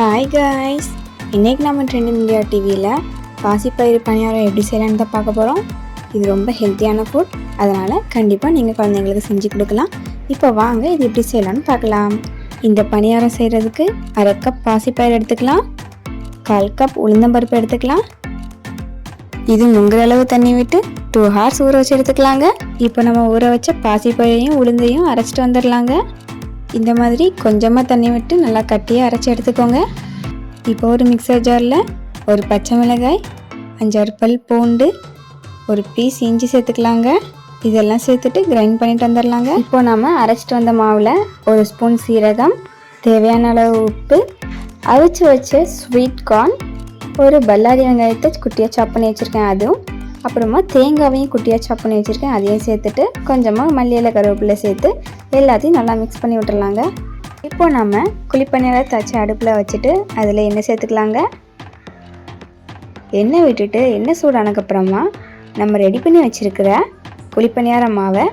Hi guys இன்னைக்கு நம்ம trend India டிவியில் பாசிப்பயிறு பணியாரம் எப்படி செய்யலான்னு தான் பார்க்க போகிறோம் இது ரொம்ப ஹெல்த்தியான ஃபுட் அதனால் கண்டிப்பாக நீங்கள் குழந்தைங்களுக்கு செஞ்சு கொடுக்கலாம். இப்போ வாங்க இது எப்படி செய்யலாம்னு பார்க்கலாம். இந்த பணியாரம் செய்கிறதுக்கு அரை கப் பாசிப்பயிறு எடுத்துக்கலாம். கால் கப் உளுந்தம்பருப்பு எடுத்துக்கலாம். இது முங்குற அளவு தண்ணி விட்டு டூ ஹார்ஸ் ஊற வச்சு எடுத்துக்கலாங்க. இப்போ நம்ம ஊற வச்ச பாசிப்பயிரையும் உளுந்தையும் அரைச்சிட்டு வந்துடலாங்க. இந்த மாதிரி கொஞ்சமாக தண்ணி விட்டு நல்லா கட்டியாக அரைச்சி எடுத்துக்கோங்க. இப்போ ஒரு மிக்சர் ஜாரில் ஒரு பச்சை மிளகாய் அஞ்சாறு பல் பூண்டு ஒரு பீஸ் இஞ்சி சேர்த்துக்கலாங்க. இதெல்லாம் சேர்த்துட்டு கிரைண்ட் பண்ணிட்டு வந்துடலாங்க இப்போ நாம் அரைச்சிட்டு வந்த மாவில் ஒரு ஸ்பூன் சீரகம் தேவையான அளவு உப்பு அவிச்சு வச்ச ஸ்வீட் கார்ன் ஒரு பல்லாரி வெங்காயத்தை குட்டியாக சாப் பண்ணி வச்சுருக்கேன். அதுவும் அப்புறமா தேங்காவையும் குட்டியாக சாப் பண்ணி வச்சுருக்கேன். அதையும் சேர்த்துட்டு கொஞ்சமாக மல்லியில கருவேப்பிலை சேர்த்து எல்லாத்தையும் நல்லா மிக்ஸ் பண்ணி விட்டுறலாங்க. இப்போ நம்ம குழிப்பணியார தச்சு அடுப்பில் வச்சுட்டு அதில் எண்ணெய் சேர்த்துக்கலாங்க. எண்ணெய் விட்டுட்டு எண்ணெய் சூடானதுக்கப்புறமா நம்ம ரெடி பண்ணி வச்சுருக்கிற குழிப்பணியார மாவை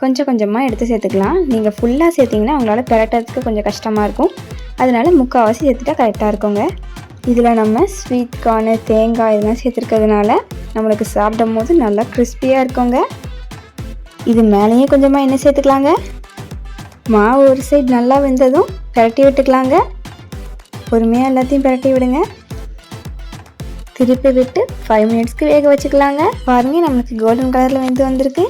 கொஞ்சம் கொஞ்சமாக எடுத்து சேர்த்துக்கலாம். நீங்கள் ஃபுல்லாக சேர்த்திங்கன்னா உங்களால் பிரட்டுறதுக்கு கொஞ்சம் கஷ்டமாக இருக்கும். அதனால முக்கால்வாசி சேர்த்துட்டா கரெக்டாக இருக்குங்க. இதில் நம்ம ஸ்வீட் கார்னு தேங்காய் இதெல்லாம் சேர்த்துருக்கிறதுனால நம்மளுக்கு சாப்பிடும் போது நல்லா கிறிஸ்பியாக இருக்குங்க. இது மேலேயே கொஞ்சமாக என்ன சேர்த்துக்கலாங்க. மாவு ஒரு சைடு நல்லா வெந்ததும் பிரட்டி விட்டுக்கலாங்க. பொறுமையாக எல்லாத்தையும் பிரட்டி விடுங்க. திருப்பி விட்டு ஃபைவ் மினிட்ஸ்க்கு வேக வச்சுக்கலாங்க. பாருங்கள் நம்மளுக்கு கோல்டன் கலரில் வெந்து வந்திருக்கு.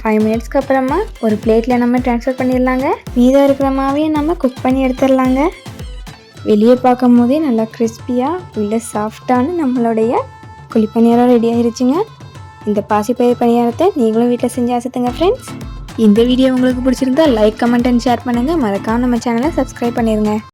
ஃபைவ் மினிட்ஸ்க்கு அப்புறமா ஒரு பிளேட்டில் நம்ம ட்ரான்ஸ்ஃபர் பண்ணிடலாங்க. மீதம் இருக்கிற மாவையும் நம்ம குக் பண்ணி எடுத்துடலாங்க. வெளியே பார்க்கும் போதே நல்லா கிறிஸ்பியாக உள்ள சாஃப்டான நம்மளுடைய குழி பணியாரம் ரெடி ஆகிருச்சுங்க இந்த பாசிப்பயிர் பணியாரத்தை நீங்களும் வீட்டில் செஞ்சு ஆசத்துங்க ஃப்ரெண்ட்ஸ் இந்த வீடியோ உங்களுக்கு பிடிச்சிருந்தா லைக் கமெண்ட் அண்ட் ஷேர் பண்ணுங்கள் மறக்காமல் நம்ம சேனலை சப்ஸ்கிரைப் பண்ணிடுங்க